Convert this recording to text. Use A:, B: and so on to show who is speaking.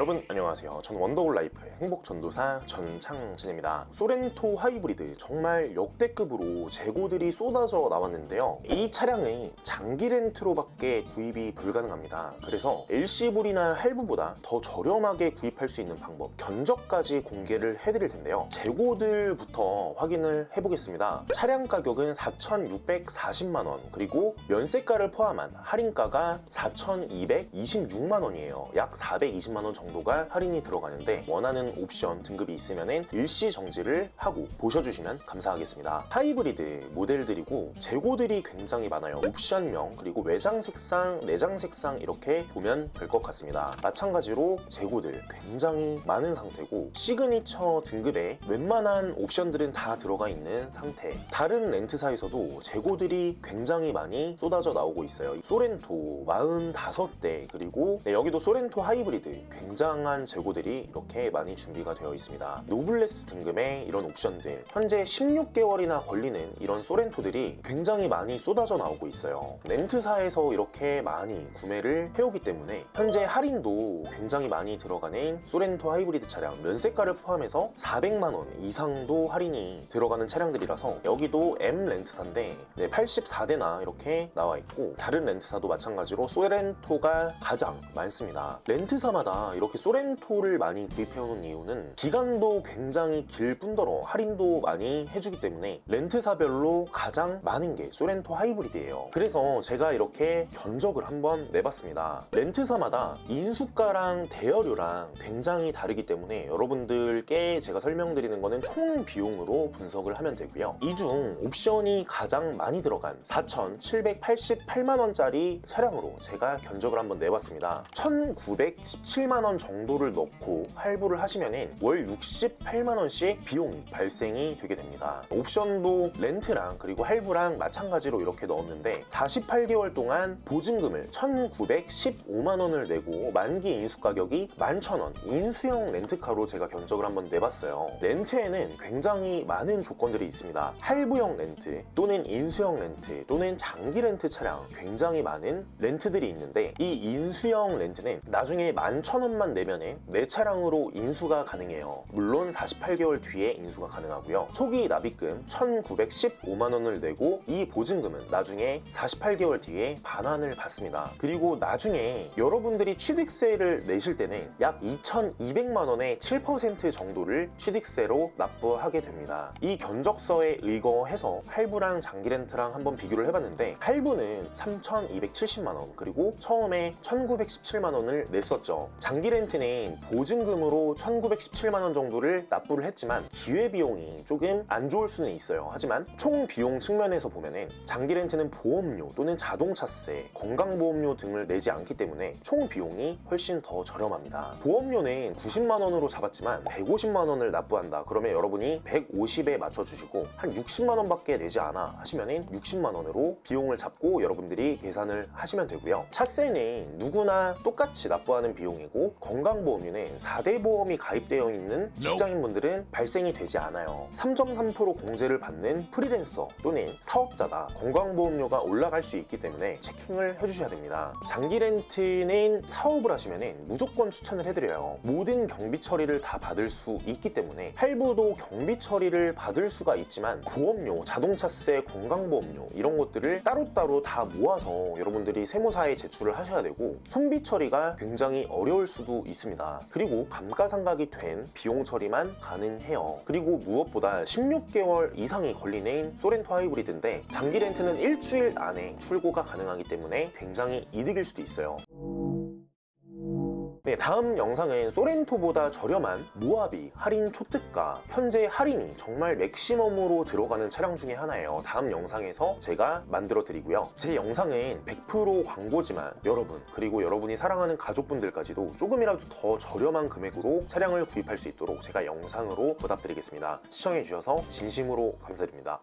A: 여러분 안녕하세요. 저는 원더골 라이프의 행복 전도사 전창진입니다. 소렌토 하이브리드 정말 역대급으로 재고들이 쏟아져 나왔는데요. 이 차량은 장기 렌트로 밖에 구입이 불가능합니다. 그래서 LC불이나 할부보다 더 저렴하게 구입할 수 있는 방법 견적까지 공개를 해드릴 텐데요. 재고들부터 확인을 해보겠습니다. 차량 가격은 4,640만 원 그리고 면세가를 포함한 할인가가 4,226만 원이에요. 약 420만 원 정도가 할인 이 들어가는데 원하는 옵션 등급이 있으면 일시 정지를 하고 보셔주시면 감사하겠습니다. 하이브리드 모델들이고 재고들이 굉장히 많아요. 옵션명 그리고 외장 색상, 내장 색상 이렇게 보면 될 것 같습니다. 마찬가지로 재고들 굉장히 많은 상태고 시그니처 등급에 웬만한 옵션들은 다 들어가 있는 상태. 다른 렌트사에서도 재고들이 굉장히 많이 쏟아져 나오고 있어요. 소렌토 45대 그리고 네, 여기도 소렌토 하이브리드 굉장한 재고들이 이렇게 많이 준비가 되어 있습니다. 노블레스 등급의 이런 옵션들 현재 16개월이나 걸리는 이런 소렌토들이 굉장히 많이 쏟아져 나오고 있어요. 렌트사에서 이렇게 많이 구매를 해오기 때문에 현재 할인도 굉장히 많이 들어가는 소렌토 하이브리드 차량 면세가를 포함해서 400만 원 이상도 할인이 들어가는 차량들이라서 여기도 M 렌트사인데 84대나 이렇게 나와 있고 다른 렌트사도 마찬가지로 소렌토가 가장 많습니다. 렌트사마다 이렇게 소렌토 를 많이 구입해오는 이유는 기간도 굉장히 길 뿐더러 할인도 많이 해주기 때문에 렌트사별로 가장 많은 게 소렌토 하이브리드예요. 그래서 제가 이렇게 견적을 한번 내봤습니다. 렌트사마다 인수가랑 대여료랑 굉장히 다르기 때문에 여러분들께 제가 설명드리는 거는 총 비용으로 분석을 하면 되고요. 이 중 옵션이 가장 많이 들어간 4,788만원짜리 차량으로 제가 견적을 한번 내봤습니다. 1,917만원 정도를 넣고 할부를 하시면 월 68만원씩 비용이 발생이 되게 됩니다. 옵션도 렌트랑 그리고 할부랑 마찬가지로 이렇게 넣었는데 48개월 동안 보증금을 1,915만원을 내고 만기 인수 가격이 11,000원 인수형 렌트카로 제가 견적을 한번 내봤어요. 렌트에는 굉장히 많은 조건들이 있습니다. 할부형 렌트 또는 인수형 렌트 또는 장기 렌트 차량 굉장히 많은 렌트들이 있는데 이 인수형 렌트는 나중에 11,000원만 내면은 내 차량으로 인수가 가능해요. 물론 48개월 뒤에 인수가 가능하고요. 초기 납입금 1,915만 원을 내고 이 보증금은 나중에 48개월 뒤에 반환을 받습니다. 그리고 나중에 여러분들이 취득세를 내실 때는 약 2,200만 원의 7% 정도를 취득세로 납부하게 됩니다. 이 견적서에 의거해서 할부랑 장기 렌트랑 한번 비교를 해봤는데 할부는 3,270만 원 그리고 처음에 1,917만 원을 냈었죠. 장기 렌트는 보증금으로 1,917만 원 정도를 납부를 했지만 기회비용이 조금 안 좋을 수는 있어요. 하지만 총 비용 측면에서 보면은 장기 렌트는 보험료 또는 자동차세, 건강보험료 등을 내지 않기 때문에 총 비용이 훨씬 더 저렴합니다. 보험료는 90만 원으로 잡았지만 150만 원을 납부한다. 그러면 여러분이 150에 맞춰주시고 한 60만 원밖에 내지 않아 하시면은 60만 원으로 비용을 잡고 여러분들이 계산을 하시면 되고요. 차세는 누구나 똑같이 납부하는 비용이고 건강보험 료는 4대 보험이 가입되어 있는 직장인분들은 발생이 되지 않아요. 3.3% 공제를 받는 프리랜서 또는 사업자다. 건강보험료가 올라갈 수 있기 때문에 체킹을 해주셔야 됩니다. 장기 렌트는 사업을 하시면 무조건 추천을 해드려요. 모든 경비 처리를 다 받을 수 있기 때문에 할부도 경비 처리를 받을 수가 있지만 보험료, 자동차세, 건강보험료 이런 것들을 따로따로 다 모아서 여러분들이 세무사에 제출을 하셔야 되고 손비 처리가 굉장히 어려울 수도 있습니다. 그리고 감가상각이 된 비용 처리만 가능해요. 그리고 무엇보다 16개월 이상이 걸리는 소렌토 하이브리드인데 장기 렌트는 일주일 안에 출고가 가능하기 때문에 굉장히 이득일 수도 있어요. 네, 다음 영상은 소렌토보다 저렴한 모하비 할인 초특가. 현재 할인이 정말 맥시멈으로 들어가는 차량 중에 하나예요. 다음 영상에서 제가 만들어 드리고요. 제 영상은 100% 광고지만 여러분 그리고 여러분이 사랑하는 가족분들까지도 조금이라도 더 저렴한 금액으로 차량을 구입할 수 있도록 제가 영상으로 보답드리겠습니다. 시청해 주셔서 진심으로 감사드립니다